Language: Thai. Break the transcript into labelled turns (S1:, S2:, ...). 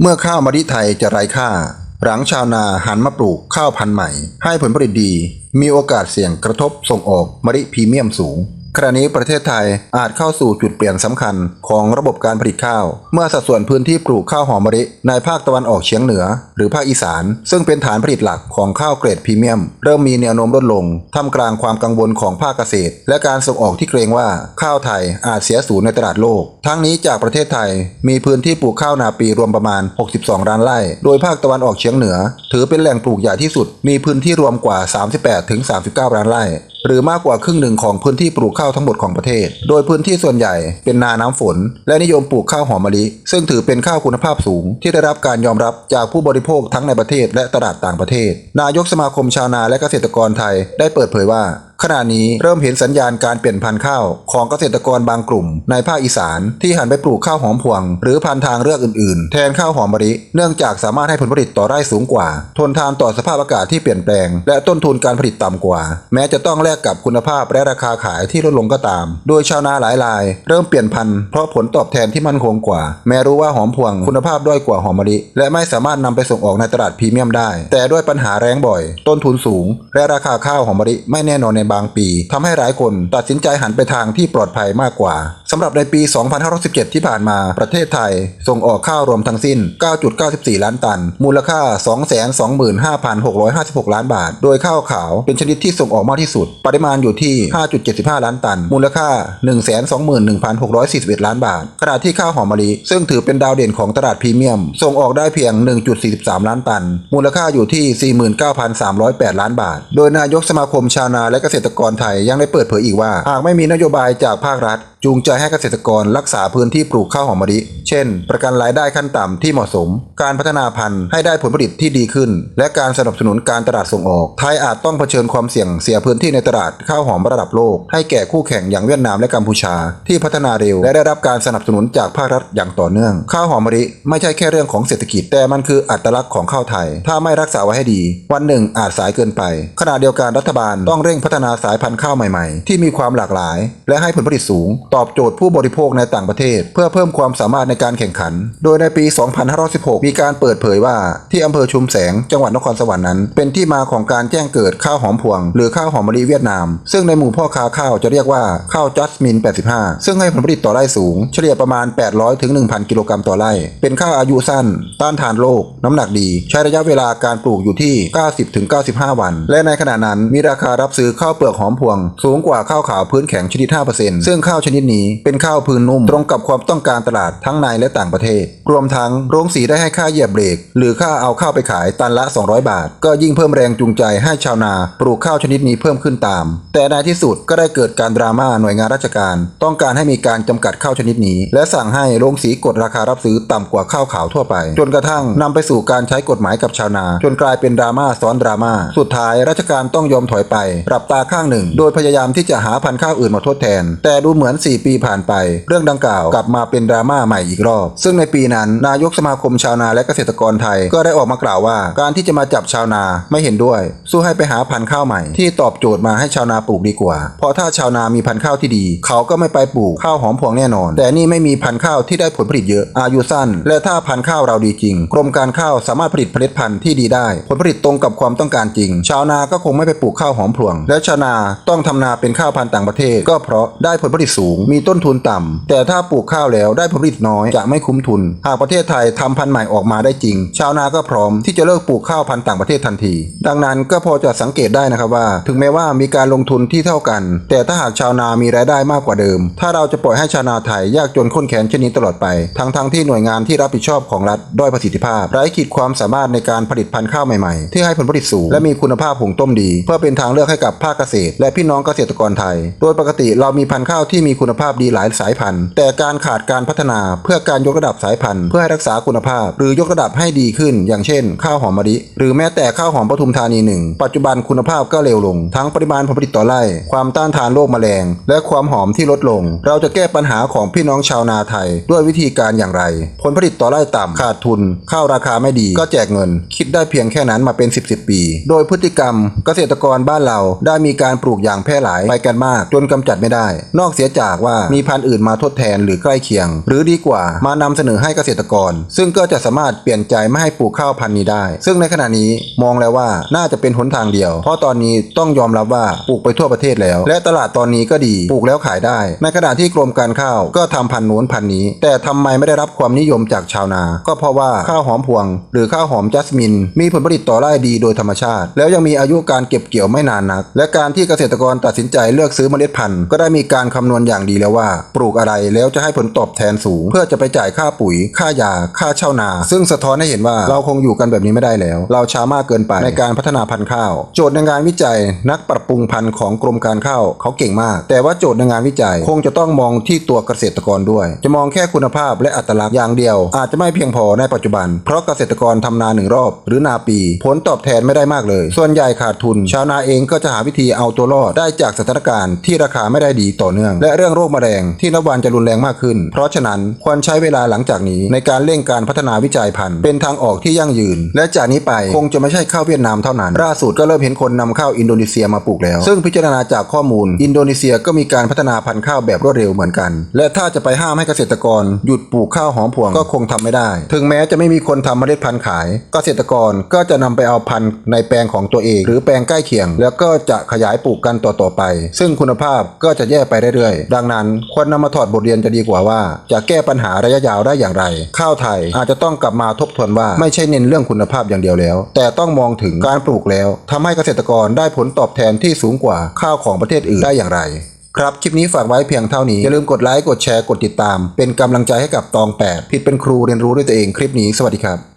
S1: เมื่อข้าวมะลิไทยจะไร้ค่า หลังชาวนาหันมาปลูกข้าวพันธุ์ใหม่ ให้ผลผลิตดี มีโอกาสเสี่ยงกระทบส่งออกมะลิพรีเมียมสูง ขณะนี้ประเทศไทยอาจเข้าสู่จุดเปลี่ยนสำคัญของระบบการผลิตข้าว เมื่อสัดส่วนพื้นที่ปลูกข้าวหอมมะลิในภาคตะวันออกเฉียงเหนือ หรือภาคอีสาน ซึ่งเป็นฐานผลิตหลักของข้าวเกรดพรีเมียม เริ่มมีแนวโน้มลดลงท่ามกลางความกังวลของภาคเกษตร และการส่งออกที่เกรงว่าข้าวไทยอาจเสียสูญในตลาดโลก ทั้งนี้จากประเทศไทย มีพื้นที่ปลูกข้าวนาปีรวมประมาณ 62 ล้านไร่ โดยภาคตะวันออกเฉียงเหนือ ถือเป็นแหล่งปลูกใหญ่ที่สุด มีพื้นที่รวมกว่า 38-39 ล้านไร่หรือมากกว่าครึ่งหนึ่งของพื้นที่ปลูกข้าวทั้งหมดของประเทศ โดยพื้นที่ส่วนใหญ่เป็นนาน้ำฝน และนิยมปลูกข้าวหอมมะลิ ซึ่งถือเป็นข้าวคุณภาพสูง ที่ได้รับการยอมรับจากผู้บริโภคทั้งในประเทศและตลาดต่างประเทศ นายกสมาคมชาวนาและเกษตรกรไทยได้เปิดเผยว่า ขณะนี้เริ่มเห็นสัญญาณการเปลี่ยนพันธุ์ข้าวของเกษตรกรบางกลุ่ม ในภาคอีสานที่หันไปปลูกข้าวหอมพวง หรือพันธุ์ทางเลือกอื่นๆ แทนข้าวหอมมะลิเนื่องจากสามารถให้ผลผลิตต่อไร่สูงกว่า ทนทานต่อสภาพอากาศที่เปลี่ยนแปลง และต้นทุนการผลิตต่ำกว่า แม้จะต้องแลกกับคุณภาพและราคาขายที่ลดลงก็ตาม โดยชาวนาหลายราย เริ่มเปลี่ยนพันธุ์เพราะผลตอบแทนที่มั่นคงกว่า แม้รู้ว่าหอมพวงคุณภาพด้อยกว่าหอมมะลิและไม่สามารถนำไปส่งออกในตลาดพรีเมียมได้ แต่ด้วยปัญหาแรงบ่อย ต้นทุนสูง และราคาข้าวหอมมะลิไม่แน่นอนในบางปีทำให้หลายคนตัดสินใจหันไปทางที่ปลอดภัยมากกว่าสำหรับในปี 2517 ที่ผ่านมาประเทศไทย ส่งออกข้าวรวมทั้งสิ้น 9.94 ล้านตัน มูลค่า 225,656 ล้านบาท โดยข้าวขาวเป็นชนิดที่ส่งออกมากที่สุด ปริมาณอยู่ที่ 5.75 ล้านตัน มูลค่า 121,641 ล้านบาท ขณะที่ข้าวหอมมะลิ ซึ่งถือเป็นดาวเด่นของตลาดพรีเมียม ส่งออกได้เพียง 1.43 ล้านตัน มูลค่าอยู่ที่ 49,308 ล้านบาท โดยนายกสมาคมชาวนาและเกษตรกรไทยยังได้เปิดเผยอีกว่า หากไม่มีนโยบายจากภาครัฐ จูงใจให้เกษตรกรรักษาพื้นที่ปลูกข้าวหอมมะลิ เช่น ประกันรายได้ขั้นต่ำที่เหมาะสม การพัฒนาพันธุ์ให้ได้ผลผลิตที่ดีขึ้น และการสนับสนุนการตลาดส่งออก ไทยอาจต้องเผชิญความเสี่ยงเสียพื้นที่ในตลาดข้าวหอมระดับโลก ให้แก่คู่แข่งอย่างเวียดนามและกัมพูชา ที่พัฒนาเร็ว และได้รับการสนับสนุนจากภาครัฐอย่างต่อเนื่อง ข้าวหอมมะลิไม่ใช่แค่เรื่องของเศรษฐกิจแต่มันคืออัตลักษณ์ของข้าวไทย ถ้าไม่รักษาไว้ให้ดี วันหนึ่งอาจสายเกินไป ขณะเดียวกันรัฐบาลต้องเร่งพัฒนาสายพันธุ์ข้าวใหม่ๆ ที่มีความหลากหลาย และให้ผลผลิตสูง ตอบโจทย์ผู้บริโภคในต่างประเทศ เพื่อเพิ่มความสามารถในการแข่งขัน โดยในปี 2516 มีการเปิดเผยว่าที่อำเภอชุมแสงจังหวัดนครสวรรค์นั้น เป็นที่มาของการแจ้งเกิดข้าวหอมพวง หรือข้าวหอมมะลิเวียดนาม ซึ่งในหมู่พ่อค้าข้าวจะเรียกว่าข้าวจัสมิน 85 ซึ่งให้ผลผลิตต่อไร่สูง เฉลี่ยประมาณ 800ถึง1,000 กิโลกรัมต่อไร่ เป็นข้าวอายุสั้น ต้านทานโรคน้ำหนักดี ใช้ระยะเวลาการปลูกอยู่ที่ 90ถึง95 วัน และในขณะนั้นมีราคารับซื้อข้าวเปลือกหอมพวง สูงกว่าข้าวขาวพื้นแข็งชนิด 5%ซึ่งข้าวชนิดนี้เป็นข้าวพื้นนุ่มตรงกับความต้องการตลาดทั้งในและต่างประเทศ รวมทั้งโรงสีได้ให้ค่าเหยียบเบรก หรือค่าเอาข้าวไปขายตันละ 200 บาท ก็ยิ่งเพิ่มแรงจูงใจให้ชาวนาปลูกข้าวชนิดนี้เพิ่มขึ้นตาม แต่ในที่สุดก็ได้เกิดการดราม่าหน่วยงานราชการ ต้องการให้มีการจำกัดข้าวชนิดนี้ และสั่งให้โรงสีกดราคารับซื้อต่ำกว่าข้าวขาวทั่วไป จนกระทั่งนำไปสู่การใช้กฎหมายกับชาวนา จนกลายเป็นดราม่าซ้อนดราม่าสุดท้ายราชการต้องยอมถอยไปปรับตาข้างหนึ่ง โดยพยายามที่จะหาพันธุ์ข้าวอื่นมาทดแทน แต่ดูเหมือน 4 ปีผ่านไป เรื่องดังกล่าวกลับมาเป็นดราม่าใหม่อีกรอบ ซึ่งในปีนั้น นายกสมาคมชาวนาและเกษตรกรไทย ก็ได้ออกมากล่าวว่า การที่จะมาจับชาวนาไม่เห็นด้วย สู้ให้ไปหาพันธุ์ข้าวใหม่ ที่ตอบโจทย์มาให้ชาวนาปลูกดีกว่า เพราะถ้าชาวนามีพันธุ์ข้าวที่ดี เขาก็ไม่ไปปลูกข้าวหอมพวงแน่นอน แต่นี่ไม่มีพันธุ์ข้าวที่ได้ผลผลิตเยอะ อายุสั้น และถ้าพันธุ์ข้าวเราดีจริง กรมการข้าวสามารถผลิตผลิตภัณฑ์ที่ดีได้ ผลผลิตตรงกับความต้องการจริง ชาวนาก็คงไม่ไปปลูกข้าวหอมพวงและชาวนาต้องทำนาเป็นข้าวพันธุ์ต่างประเทศ ก็เพราะได้ผลผลิตสูง มีต้นทุนต่ำ แต่ถ้าปลูกข้าวแล้วได้ผลผลิตน้อยจะไม่คุ้มทุน หากประเทศไทยทำพันธุ์ใหม่ออกมาได้จริง ชาวนาก็พร้อมที่จะเลิกปลูกข้าวพันธุ์ต่างประเทศทันที ดังนั้นก็พอจะสังเกตได้นะครับว่า ถึงแม้ว่ามีการลงทุนที่เท่ากัน แต่ถ้าหากชาวนามีรายได้มากกว่าเดิม ถ้าเราจะปล่อยให้ชาวนาไทยยากจนข้นแค้นเช่นนี้ตลอดไป ทั้งๆทที่หน่วยงานที่รับผิดชอบของรัฐด้อยประสิทธิภาพ ไร้ขีดความสามารถในการผลิตพันธุ์ข้าวใหม่ๆ ที่ให้ผลผลิตสูงและมีคุณภาพหุงต้มดี เพื่อเป็นทางเลือกให้กับภาคเกษตร และพี่น้องเกษตรกรไทย โดยปกติเรามีพันธุ์ข้าวที่มีคุณภาพดีหลายสายพันธุ์ แต่การขาดการพัฒนาเพื่อการยกระดับสายพันธุ์ เพื่อให้รักษาคุณภาพ หรือยกระดับให้ดีขึ้น อย่างเช่น ข้าวหอมมะลิหรือแม้แต่ข้าวหอมปทุมธานีหนึ่งปัจจุบันคุณภาพก็เลวลง ทั้งปริมาณผลผลิตต่อไร่ ความต้านทานโรคแมลง และความหอมที่ลดลง เราจะแก้ปัญหาของพี่น้องชาวนาไทย ด้วยวิธีการอย่างไร ผลผลิตต่อไร่ต่ำขาดทุน ข้าวราคาไม่ดีก็แจกเงิน คิดได้เพียงแค่นั้นมาเป็น 10บสปี โดยพฤติกรรม เกษตรกรบ้านเราได้มีมีการปลูกอย่างแพร่หลายไปกันมาก จนกำจัดไม่ได้ นอกเสียจากว่ามีพันธุ์อื่นมาทดแทนหรือใกล้เคียง หรือดีกว่ามานำเสนอให้เกษตรกร ซึ่งก็จะสามารถเปลี่ยนใจไม่ให้ปลูกข้าวพันธุ์นี้ได้ ซึ่งในขณะนี้มองแล้วว่าน่าจะเป็นหนทางเดียว เพราะตอนนี้ต้องยอมรับว่าปลูกไปทั่วประเทศแล้ว และตลาดตอนนี้ก็ดีปลูกแล้วขายได้ ในขณะที่กรมการข้าวก็ทำพันธุ์โน้นพันธุ์นี้ แต่ทำไมไม่ได้รับความนิยมจากชาวนา ก็เพราะว่าข้าวหอมพวง หรือข้าวหอมจัสมิน มีผลผลิตต่อไร่ดีโดยธรรมชาติ แล้วยังมีอายุการเก็บเกี่ยวไม่นานนัก และการการที่เกษตรกรตัดสินใจเลือกซื้อเมล็ดพันธุ์ก็ได้มีการคำนวณอย่างดีแล้วว่า ปลูกอะไรแล้วจะให้ผลตอบแทนสูง เพื่อจะไปจ่ายค่าปุ๋ย ค่ายา ค่าเช่านา ซึ่งสะท้อนให้เห็นว่าเราคงอยู่กันแบบนี้ไม่ได้แล้ว เราช้ามากเกินไปในการพัฒนาพันธุ์ข้าว โจทย์ในงานวิจัย นักปรับปรุงพันธุ์ของกรมการข้าวเขาเก่งมาก แต่ว่าโจทย์ในงานวิจัย คงจะต้องมองที่ตัวเกษตรกรด้วย จะมองแค่คุณภาพและอัตลักษณ์อย่างเดียว อาจจะไม่เพียงพอในปัจจุบัน เพราะเกษตรกรทำนาหนึ่งรอบ หรือนาปี ผลตอบแทนไม่ได้มากเลย ส่วนใหญ่ขาดทุน ชาวนาเองก็จะหาวิธีเอาตัวรอดได้จากสถานการณ์ที่ราคาไม่ได้ดีต่อเนื่อง และเรื่องโรคแมลงที่นับวันจะรุนแรงมากขึ้น เพราะฉะนั้นควรใช้เวลาหลังจากนี้ในการเร่งการพัฒนาวิจัยพันธุ์เป็นทางออกที่ยั่งยืน และจากนี้ไปคงจะไม่ใช่ข้าวเวียดนามเท่านั้นล่าสุดก็เริ่มเห็นคนนำข้าวอินโดนีเซียมาปลูกแล้ว ซึ่งพิจารณาจากข้อมูล อินโดนีเซียก็มีการพัฒนาพันธุ์ข้าวแบบรวดเร็วเหมือนกัน และถ้าจะไปห้ามให้เกษตรกร หยุดปลูกข้าวหอมพวงก็คงทำไม่ได้ ถึงแม้จะไม่มีคนทำเมล็ดพันธุ์ขาย เกษตรกรก็จะนำไปเอาพันธุ์ในแปลงของตัวเอง หรือแปลงใกล้เคียง แล้วก็จะขยายปลูกกันต่อๆไป ซึ่งคุณภาพก็จะแย่ไปเรื่อยๆ ดังนั้นควรนำมาถอดบทเรียนจะดีกว่าว่า จะแก้ปัญหาระยะยาวได้อย่างไร ข้าวไทยอาจจะต้องกลับมาทบทวนว่าไม่ใช่เน้นเรื่องคุณภาพอย่างเดียวแล้ว แต่ต้องมองถึงการปลูกแล้วทำให้เกษตรกรได้ผลตอบแทนที่สูงกว่าข้าวของประเทศอื่นได้อย่างไรครับ คลิปนี้ฝากไว้เพียงเท่านี้ อย่าลืมกดไลค์ กดแชร์ กดติดตาม เป็นกำลังใจให้กับตอง 8 ผิดเป็นครูเรียนรู้ด้วยตัวเองคลิปนี้ สวัสดีครับ